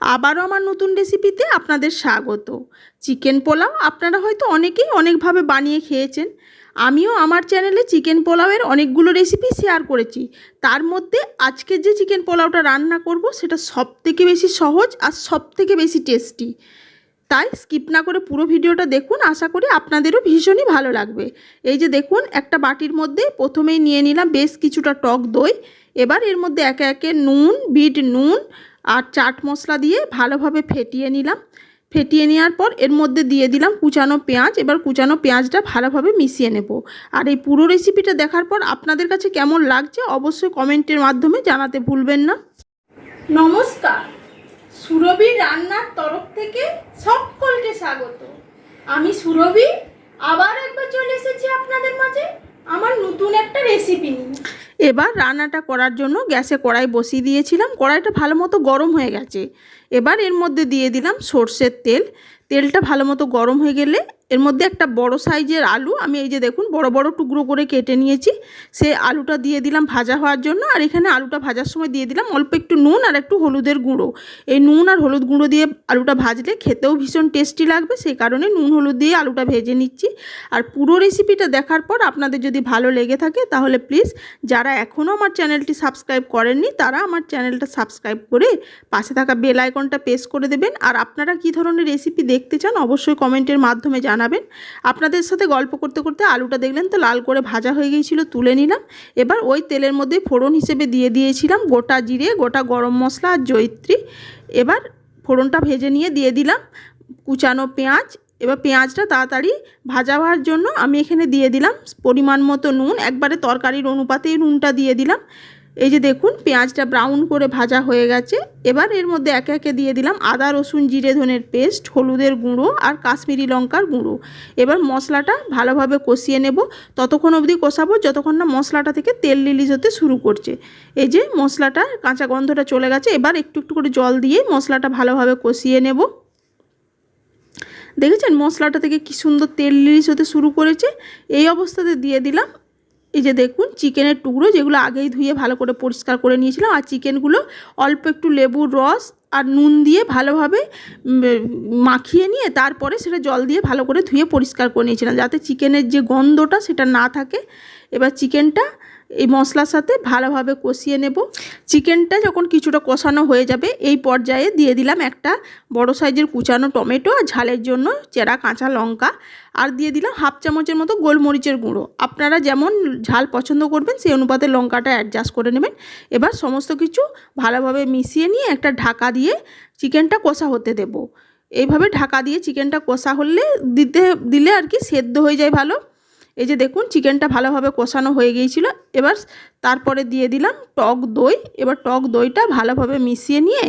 আবারও আমার নতুন রেসিপিতে আপনাদের স্বাগত। চিকেন পোলাও আপনারা হয়তো অনেকেই অনেকভাবে বানিয়ে খেয়েছেন। আমিও আমার চ্যানেলে চিকেন পোলাওয়ের অনেকগুলো রেসিপি শেয়ার করেছি। তার মধ্যে আজকের যে চিকেন পোলাওটা রান্না করব, সেটা সব থেকে বেশি সহজ আর সব থেকে বেশি টেস্টি তাই স্কিপ না করে পুরো ভিডিওটা দেখুন, আশা করি আপনাদেরও ভীষণই ভালো লাগবে। এই যে দেখুন, একটা বাটির মধ্যে প্রথমেই নিয়ে নিলাম বেশ কিছুটা টক দই। এবার এর মধ্যে একে একে নুন, বিট নুন আর চাট মশলা দিয়ে ভালোভাবে ফেটিয়ে নিলাম। ফেটিয়ে নেওয়ার পর এর মধ্যে দিয়ে দিলাম কুচানো পেঁয়াজ। এবার কুচানো পেঁয়াজটা ভালোভাবে মিশিয়ে নেব। আর এই পুরো রেসিপিটা দেখার পর আপনাদের কাছে কেমন লাগছে অবশ্যই কমেন্টের মাধ্যমে জানাতে ভুলবেন না। নমস্কার। সুরভি রান্নার তরফ থেকে সকলকে স্বাগত। আমি সুরভি, আবার একবার চলে এসেছি আপনাদের মাঝে আমার নতুন একটা রেসিপি নিয়ে। এবার রান্নাটা করার জন্য গ্যাসে কড়াই বসিয়ে দিয়েছিলাম। কড়াইটা ভালো মতো গরম হয়ে গেছে। এবার এর মধ্যে দিয়ে দিলাম সর্ষের তেল। তেলটা ভালো মতো গরম হয়ে গেলে এর মধ্যে একটা বড় সাইজের আলু, আমি এই যে দেখুন বড় বড় টুকরো করে কেটে নিয়েছি। সে আলুটা দিয়ে দিলাম ভাজা হওয়ার জন্য, আর এখানে আলুটা ভাজার সময় দিয়ে দিলাম অল্প একটু নুন আর একটু হলুদের গুঁড়ো। এই নুন আর হলুদ গুঁড়ো দিয়ে আলুটা ভাজলে খেতেও ভীষণ টেস্টি লাগবে, সেই কারণে নুন হলুদ দিয়ে আলুটা ভেজে নিচ্ছি। আর পুরো রেসিপিটা দেখার পর আপনাদের যদি ভালো লেগে থাকে তাহলে প্লিজ যারা এখনও আমার চ্যানেলটি সাবস্ক্রাইব করেননি, তারা আমার চ্যানেলটা সাবস্ক্রাইব করে পাশে থাকা বেল আইকনটা প্রেস করে দেবেন। আর আপনারা কী ধরনের রেসিপি দেখতে চান অবশ্যই কমেন্টের মাধ্যমে জানাবেন আপনাদের সাথে গল্প করতে করতে আলুটা দেখলেন তো লাল করে ভাজা হয়ে গিয়েছিল, তুলে নিলাম। এবার ওই তেলের মধ্যে ফোড়ন হিসেবে দিয়ে দিয়েছিলাম গোটা জিরে, গোটা গরম মশলা আর জৈত্রী এবার ফোড়নটা ভেজে নিয়ে দিয়ে দিলাম কুচানো পেঁয়াজ। এবার পেঁয়াজটা তাড়াতাড়ি ভাজা হওয়ার জন্য আমি এখানে দিয়ে দিলাম পরিমাণ মতো নুন। একবারে তরকারির অনুপাতেই নুনটা দিয়ে দিলাম। এই যে দেখুন, পেঁয়াজটা ব্রাউন করে ভাজা হয়ে গেছে। এবার এর মধ্যে একে একে দিয়ে দিলাম আদা, রসুন, জিরে, ধনের পেস্ট, হলুদের গুঁড়ো আর কাশ্মীরি লঙ্কার গুঁড়ো। এবার মশলাটা ভালোভাবে কষিয়ে নেব। ততক্ষণ অবধি কষাবো, যতক্ষণ না মশলাটা থেকে তেল রিলিজ হতে শুরু করছে। এই যে মশলাটা, কাঁচা গন্ধটা চলে গেছে। এবার একটু একটু করে জল দিয়ে মশলাটা ভালোভাবে কষিয়ে নেব। দেখেছেন মশলাটা থেকে কি সুন্দর তেল রিলিজ হতে শুরু করেছে? এই অবস্থাতে দিয়ে দিলাম এই যে দেখুন, চিকেনের টুকরো যেগুলো আগেই ধুয়ে ভালো করে পরিষ্কার করে নিয়েছিলাম, আর চিকেনগুলো অল্প একটু লেবুর রস আর নুন দিয়ে ভালোভাবে মাখিয়ে নিয়ে তারপরে সেটা জল দিয়ে ভালো করে ধুয়ে পরিষ্কার করে নিয়েছিলাম, যাতে চিকেনের যে গন্ধটা সেটা না থাকে। এবার চিকেনটা এই মশলার সাথে ভালোভাবে কষিয়ে নেব। চিকেনটা যখন কিছুটা কষানো হয়ে যাবে, এই পর্যায়ে দিয়ে দিলাম একটা বড় সাইজের কুচানো টমেটো আর ঝালের জন্য চেরা কাঁচা লঙ্কা। আর দিয়ে দিলাম হাফ চামচের মতো গোলমরিচের গুঁড়ো। আপনারা যেমন ঝাল পছন্দ করবেন, সেই অনুপাতে লঙ্কাটা অ্যাডজাস্ট করে নেবেন। এবার সমস্ত কিছু ভালোভাবে মিশিয়ে নিয়ে একটা ঢাকা দিয়ে চিকেনটা কষা হতে দেব। এইভাবে ঢাকা দিয়ে চিকেনটা কষা হলে দিতে, দিলে আর কি সেদ্ধ হয়ে যায় ভালো। এই যে দেখুন, চিকেনটা ভালোভাবে কষানো হয়ে গিয়েছিল। এবার তারপরে দিয়ে দিলাম টক দই। এবার টক দইটা ভালোভাবে মিশিয়ে নিয়ে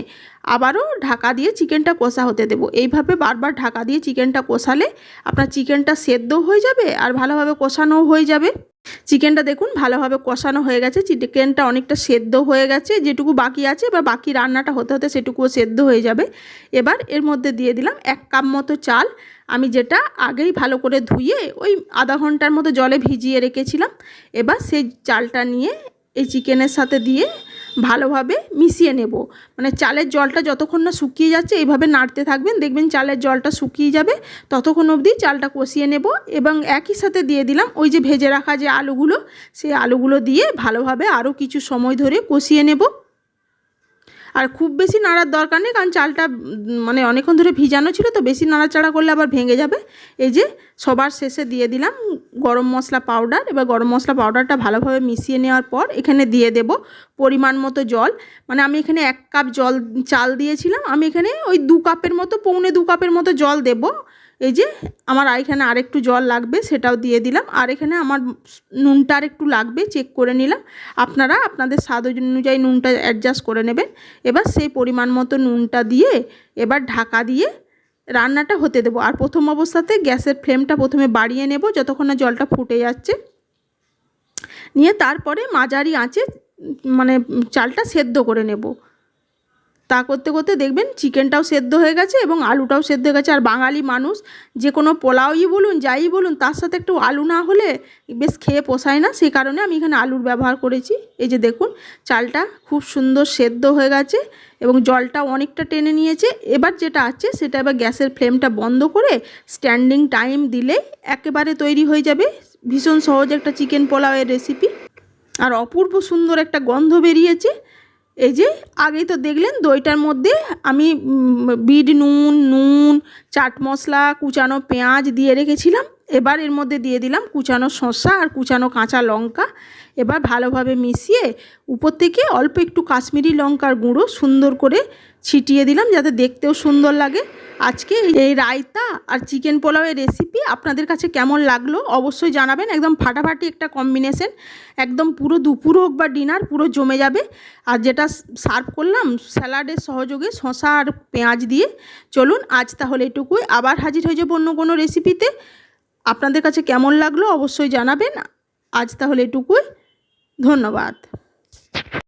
আবারও ঢাকা দিয়ে চিকেনটা কষা হতে দেব। এইভাবে বারবার ঢাকা দিয়ে চিকেনটা কষালে আপনার চিকেনটা সেদ্ধও হয়ে যাবে আর ভালোভাবে কষানোও হয়ে যাবে। চিকেনটা দেখুন ভালোভাবে কষানো হয়ে গেছে, চিকেনটা অনেকটা সেদ্ধ হয়ে গেছে, যেটুকু বাকি আছে বা বাকি রান্নাটা হতে হতে সেটুকুও সেদ্ধ হয়ে যাবে। এবার এর মধ্যে দিয়ে দিলাম এক কাপ মতো চাল। আমি যেটা আগেই ভালো করে ধুয়ে ওই আধা ঘণ্টার মতো জলে ভিজিয়ে রেখেছিলাম। এবার সেই চালটা নিয়ে এই চিকেনের সাথে দিয়ে ভালোভাবে মিশিয়ে নেব। মানে চালের জলটা যতক্ষণ না শুকিয়ে যাচ্ছে, এইভাবে নাড়তে থাকবেন। দেখবেন চালের জলটা শুকিয়ে যাবে। ততক্ষণ অবধি চালটা কষিয়ে নেব এবং একই সাথে দিয়ে দিলাম ওই যে ভেজে রাখা যে আলুগুলো, সেই আলুগুলো দিয়ে ভালোভাবে আরও কিছু সময় ধরে কষিয়ে নেব। আর খুব বেশি নাড়ার দরকার নেই, কারণ চালটা মানে অনেকক্ষণ ধরে ভিজানো ছিল তো বেশি নাড়াচাড়া করলে আবার ভেঙে যাবে। এই যে সবার শেষে দিয়ে দিলাম গরম মশলা পাউডার এবার গরম মশলা পাউডারটা ভালোভাবে মিশিয়ে নেওয়ার পর এখানে দিয়ে দেব পরিমাণ মতো জল। মানে আমি এখানে এক কাপ জল, চাল দিয়েছিলাম। আমি এখানে ওই দু কাপের মতো, পৌনে দু কাপের মতো জল দেব। এই যে আমার এখানে আরেকটু জল লাগবে, সেটাও দিয়ে দিলাম। আর এখানে আমার নুনটা আর একটু লাগবে চেক করে নিলাম। আপনারা আপনাদের স্বাদ অনুযায়ী নুনটা অ্যাডজাস্ট করে নেবেন। এবার সেই পরিমাণ মতো নুনটা দিয়ে এবার ঢাকা দিয়ে রান্নাটা হতে দেবো। আর প্রথম অবস্থাতে গ্যাসের ফ্লেমটা প্রথমে বাড়িয়ে নেব, যতক্ষণ না জলটা ফুটে যাচ্ছে। নিয়ে তারপরে মাঝারি আঁচে মানে চালটা সেদ্ধ করে নেব। তা করতে করতে দেখবেন চিকেনটাও সেদ্ধ হয়ে গেছে এবং আলুটাও সেদ্ধ হয়ে গেছে। আর বাঙালি মানুষ যে কোনো পোলাওই বলুন, যাই বলুন, তার সাথে একটু আলু না হলে বেশ খেয়ে পোষায় না। সেই কারণে আমি এখানে আলুর ব্যবহার করেছি। এই যে দেখুন, চালটা খুব সুন্দর সেদ্ধ হয়ে গেছে এবং জলটা অনেকটা টেনে নিয়েছে। এবার যেটা আছে, সেটা এবার গ্যাসের ফ্লেমটা বন্ধ করে স্ট্যান্ডিং টাইম দিলে একেবারে তৈরি হয়ে যাবে। ভীষণ সহজ একটা চিকেন পোলাওয়ের রেসিপি। আর অপূর্ব সুন্দর একটা গন্ধ বেরিয়েছে। এই যে আগেই তো দেখলেন দইটার মধ্যে আমি বিট, নুন নুন, চাট মশলা, কুচানো পেঁয়াজ দিয়ে রেখেছিলাম। এবার এর মধ্যে দিয়ে দিলাম কুচানো শসা আর কুচানো কাঁচা লঙ্কা। এবার ভালোভাবে মিশিয়ে উপর থেকে অল্প একটু কাশ্মীরি লঙ্কার গুঁড়ো সুন্দর করে ছিটিয়ে দিলাম যাতে দেখতেও সুন্দর লাগে। আজকে এই রায়তা আর চিকেন পোলাওয়ের রেসিপি আপনাদের কাছে কেমন লাগল অবশ্যই জানাবেন। একদম ফাটাফাটি একটা কম্বিনেশন একদম পুরো দুপুর হোক বা ডিনার পুরো জমে যাবে। আর যেটা সার্ভ করলাম স্যালাডের সহযোগে শসা আর পেঁয়াজ দিয়ে। চলুন আজ তাহলে এটুকুই। আবার হাজির হয়ে যাব অন্য কোনো রেসিপিতে আপনাদের কাছে কেমন লাগল অবশ্যই জানাবেন। আজ তাহলে এটুকুই। ধন্যবাদ।